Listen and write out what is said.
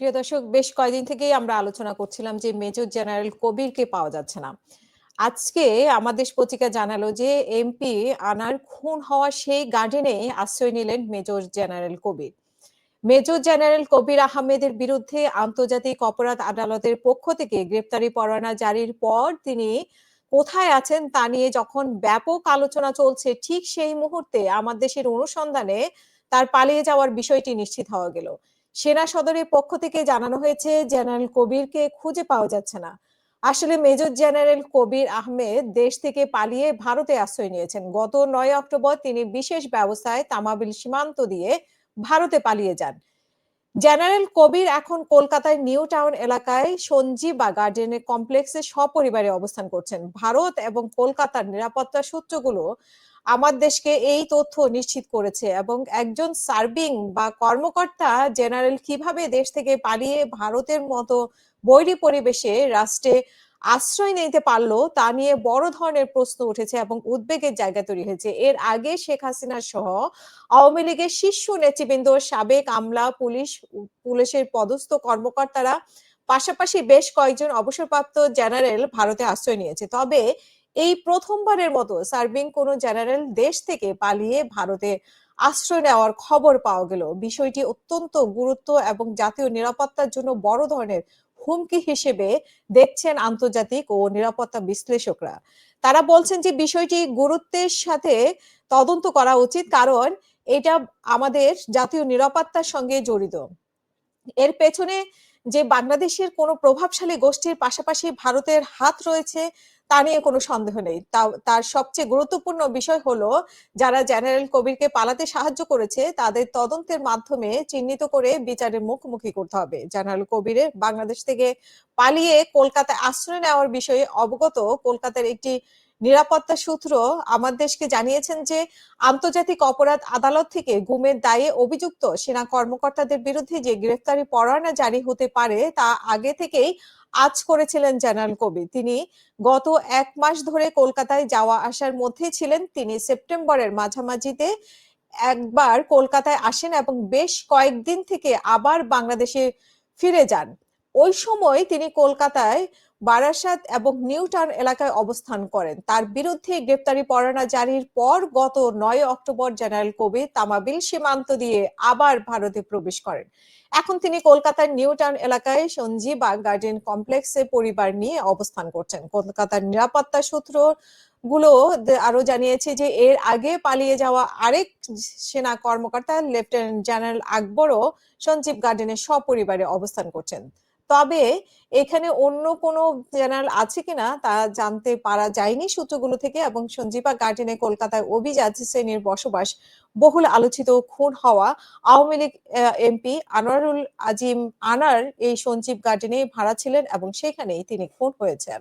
প্রিয় দর্শক, বেশ কয়েকদিন থেকেই আমরা আলোচনা করছিলাম যে মেজর জেনারেল কবিরকে পাওয়া যাচ্ছে না। আজকে আমাদের পত্রিকা জানালো যে এমপি আনার খুন হওয়া সেই গার্ডেনে আশ্রয় নিলেন major general Kabir. Major general Kabir আহমেদের বিরুদ্ধে আন্তর্জাতিক অপরাধ আদালতের পক্ষ থেকে গ্রেপ্তারি পরোয়ানা জারির পর তিনি কোথায় আছেন তা নিয়ে যখন ব্যাপক আলোচনা চলছে, ঠিক সেই মুহূর্তে আমার দেশের অনুসন্ধানে তার পালিয়ে যাওয়ার বিষয়টি নিশ্চিত হওয়া গেল। সেনা সদরের পক্ষ থেকে জানানো হয়েছে, জেনারেল কবিরকে খুঁজে পাওয়া যাচ্ছে না। আসলে মেজর জেনারেল কবির আহমেদ দেশ থেকে পালিয়ে ভারতে আশ্রয় নিয়েছেন। গত নয় অক্টোবর তিনি বিশেষ ব্যবস্থায় তামাবিল সীমান্ত দিয়ে ভারতে পালিয়ে যান। জেনারেল কবির এখন কলকাতায় নিউ টাউন এলাকায় সঞ্জীবা গার্ডেনের কমপ্লেক্সে সপরিবারে অবস্থান করছেন। ভারত এবং কলকাতার নিরাপত্তা সূত্রগুলো আমার দেশকে এই তথ্য নিশ্চিত করেছে এবং একজন সার্ভিং বা কর্মকর্তা জেনারেল কীভাবে দেশ থেকে পালিয়ে ভারতের মতো বৈরী পরিবেশে রাষ্ট্রে আশ্রয় নিতে পারল তা নিয়ে বড় ধরনের প্রশ্ন উঠেছে এবং উদ্বেগের জায়গা তৈরি হয়েছে। এর আগে শেখ হাসিনা সহ আওয়ামী লীগের শীর্ষ নেতৃবৃন্দ, সাবেক আমলা, পুলিশ, পুলিশের পদস্থ কর্মকর্তারা, পাশাপাশি বেশ কয়েকজন অবসরপ্রাপ্ত জেনারেল ভারতে আশ্রয় নিয়েছে। তবে এই প্রথমবারের মতো সার্ভিং কোন জেনারেল দেশ থেকে পালিয়ে ভারতে আশ্রয় নেওয়ার খবর পাওয়া গেল। বিষয়টি অত্যন্ত গুরুত্ব এবং জাতীয় নিরাপত্তার জন্য বড় ধরনের হুমকি হিসেবে দেখছেন আন্তর্জাতিক ও নিরাপত্তা বিশ্লেষকরা। তারা বলছেন যে বিষয়টি গুরুত্বের সাথে তদন্ত করা উচিত কারণ এটা আমাদের জাতীয় নিরাপত্তার সঙ্গে জড়িত। এর পেছনে যে বাংলাদেশের কোনো প্রভাবশালী গোষ্ঠীর পাশাপাশি ভারতের হাত রয়েছে তা নিয়ে কোনো সন্দেহ নেই। তার সবচেয়ে গুরুত্বপূর্ণ বিষয় হলো, যারা জেনারেল কবিরকে পালাতে সাহায্য করেছে, তাদের তদন্তের মাধ্যমে চিহ্নিত করে বিচারের মুখোমুখি করতে হবে। জেনারেল কবিরের বাংলাদেশ থেকে পালিয়ে কলকাতায় আশ্রয় নেওয়ার বিষয়ে অবগত কলকাতার একটি নিরাপত্তা সূত্র আমার দেশকে জানিয়েছেন যে, আন্তর্জাতিক অপরাধ আদালত থেকে গুমের দায়ে অভিযুক্ত সেনা কর্মকর্তাদের বিরুদ্ধে যে গ্রেফতারি পরোয়ানা জারি হতে পারে, তা আগে থেকেই আজ করেছিলেন জেনারেল কবি। তিনি গত এক মাস ধরে কলকাতায় যাওয়া আসার মধ্যে ছিলেন। তিনি সেপ্টেম্বরের মাঝামাঝিতে একবার কলকাতায় আসেন এবং বেশ কয়েকদিন থেকে আবার বাংলাদেশে ফিরে যান। ওই সময় তিনি কলকাতায় বারাসাত এবং নিউ টাউন এলাকায় অবস্থান করেন। তার বিরুদ্ধে গ্রেপ্তারি পরোয়ানা জারির পর গত নয় অক্টোবর জেনারেল কবির তামাবিল সীমান্ত দিয়ে আবার ভারতে প্রবেশ করেন। এখন তিনি কলকাতার নিউ টাউন এলাকায় সঞ্জীবা গার্ডেন কমপ্লেক্সে পরিবার নিয়ে অবস্থান করছেন। কলকাতার নিরাপত্তা সূত্রগুলো আরও জানিয়েছে যে এর আগে পালিয়ে যাওয়া আরেক সেনা কর্মকর্তা লেফটেন্যান্ট জেনারেল আকবরও সঞ্জীব গার্ডেনের সপরিবারে অবস্থান করছেন। তবে এখানে অন্য কোনো চ্যানেল আছে কিনা তা জানতে পারা যায়নি সূত্রগুলো থেকে এবং সঞ্জীবা গার্ডেনে কলকাতায় অভিজাত শ্রেণির বসবাস বহুল আলোচিত খুন হওয়া আওয়ামী লীগ এমপি আনোয়ারুল আজিম আনার এই সঞ্জীব গার্ডেনে ভাড়া ছিলেন এবং সেখানেই তিনি খুন হয়েছেন।